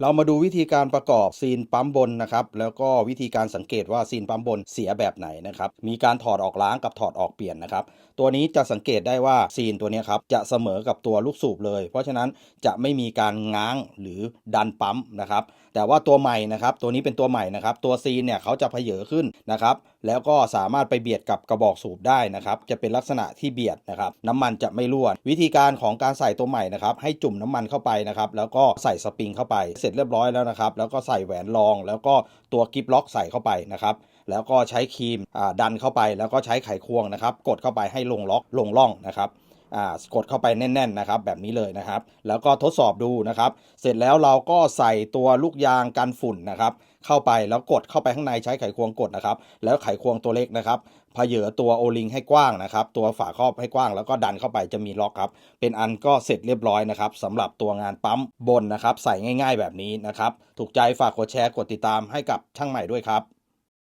เรามาดูวิธีการประกอบซีนปั๊มบนนะครับแล้วก็วิธีการสังเกตว่าซีนปั๊มบนเสียแบบไหนนะครับมีการถอดออกล้างกับถอดออกเปลี่ยนนะครับตัวนี้จะสังเกตได้ว่าซีนตัวนี้ครับจะเสมอกับตัวลูกสูบเลย เพราะฉะนั้นจะไม่มีการง้างหรือดันปั๊มนะครับแต่ว่าตัวใหม่นะครับตัวนี้เป็นตัวใหม่นะครับตัวซีนเนี่ยเขาจะเพเยอขึ้นนะครับแล้วก็สามารถไปเบียดกับกระบอกสูบได้นะครับจะเป็นลักษณะที่เบียดนะครับน้ำมันจะไม่รั่ววิธีการของการใส่ตัวใหม่นะครับให้จุ่มน้ำมันเข้าไปนะครับแล้วก็ใส่สปริงเข้าไปสร็จเรียบร้อยแล้วนะครับ แล้วก็ใส่แหวนรอง แล้วก็ตัวกิฟล็อกใส่เข้าไปนะครับแล้วก็ใช้ครีมดันเข้าไป แล้วก็ใช้ไขควงนะครับ กดเข้าไปให้ลงล็อกลงร่องนะครับ กดเข้าไปแน่นๆนะครับแบบนี้เลยนะครับ แล้วก็ทดสอบดูนะครับ เสร็จแล้วเราก็ใส่ตัวลูกยางกันฝุ่นนะครับ เข้าไปแล้วกดเข้าไปข้างในใช้ไขควงกดนะครับ แล้วไขควงตัวเล็กนะครับพเหยอตัวโอลิงให้กว้างนะครับ ตัวฝาครอบให้กว้าง แล้วก็ดันเข้าไปจะมีล็อกครับ เป็นอันก็เสร็จเรียบร้อยนะครับสำหรับตัวงานปั๊มบนนะครับ ใส่ง่าย ๆ แบบนี้นะครับ ถูกใจฝากกดแชร์กดติดตามให้กับช่างใหม่ด้วยครับ